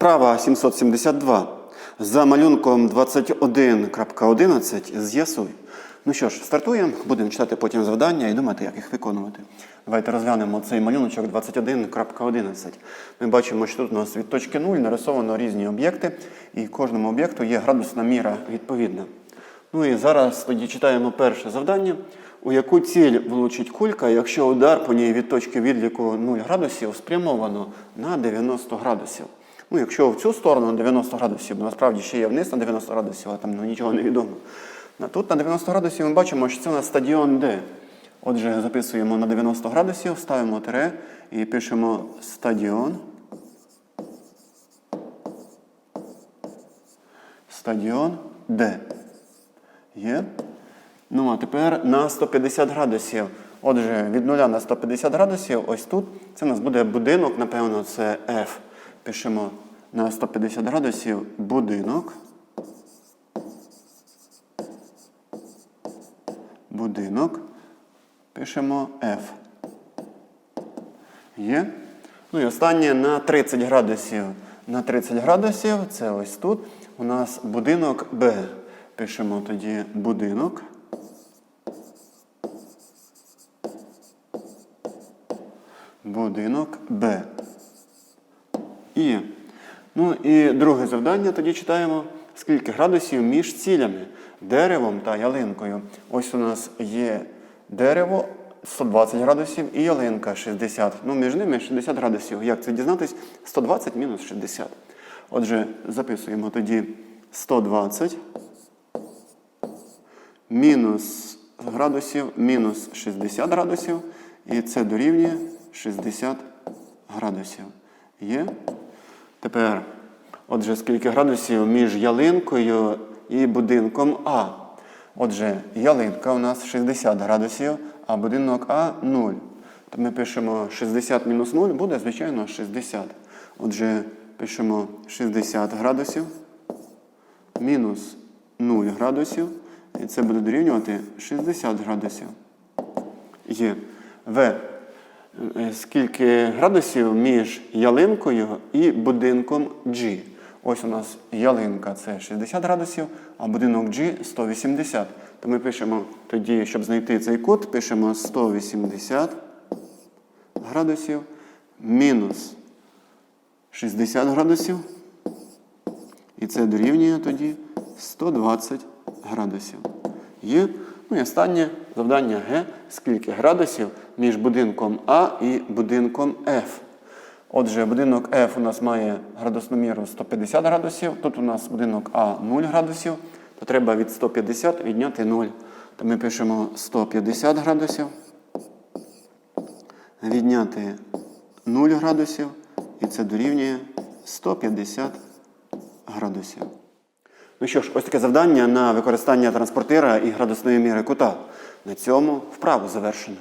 Вправа 772. За малюнком 21.11 з'ясуй. Ну що ж, стартуємо, будемо читати потім завдання і думати, як їх виконувати. Давайте розглянемо цей малюночок 21.11. Ми бачимо, що тут у нас від точки 0 нарисовано різні об'єкти, і кожному об'єкту є градусна міра відповідна. Ну і зараз тоді читаємо перше завдання. У яку ціль влучить кулька, якщо удар по ній від точки відліку 0 градусів спрямовано на 90 градусів? Ну, якщо в цю сторону на 90 градусів, бо насправді ще є вниз на 90 градусів, але там ну, нічого не відомо. А тут на 90 градусів ми бачимо, що це у нас стадіон Д. Отже, записуємо на 90 градусів, ставимо тире і пишемо стадіон. Стадіон Д. Є. Ну, а тепер на 150 градусів. Отже, від 0 на 150 градусів, ось тут, це у нас буде будинок, напевно, це F. Пишемо на 150 градусів будинок. Будинок. Пишемо F. Є. Ну і останнє на 30 градусів. На 30 градусів, це ось тут. У нас будинок Б. Пишемо тоді будинок. Будинок Б. І. Ну і друге завдання тоді читаємо. Скільки градусів між цілями, деревом та ялинкою. Ось у нас є дерево 120 градусів і ялинка 60. Ну, між ними 60 градусів. Як це дізнатись? 120 мінус 60. Отже, записуємо тоді 120 мінус градусів мінус 60 градусів. І це дорівнює 60 градусів. Є? Тепер, отже, скільки градусів між ялинкою і будинком А. Отже, ялинка у нас 60 градусів, а будинок А 0. То ми пишемо 60 мінус 0 буде, звичайно, 60. Отже, пишемо 60 градусів мінус 0 градусів. І це буде дорівнювати 60 градусів. Є. В. Е, Скільки градусів між ялинкою і будинком G? Ось у нас ялинка це 60 градусів, а будинок G 180. То ми пишемо тоді, щоб знайти цей кут, пишемо 180 градусів мінус 60 градусів. І це дорівнює тоді 120 градусів. Є. Ну і останнє завдання Г. Скільки градусів між будинком А і будинком F. Отже, будинок F у нас має градусну міру 150 градусів. Тут у нас будинок А 0 градусів. То треба від 150 відняти 0. То ми пишемо 150 градусів. Відняти 0 градусів. І це дорівнює 150 градусів. Ну що ж, ось таке завдання на використання транспортира і градусної міри кута. На цьому вправу завершено.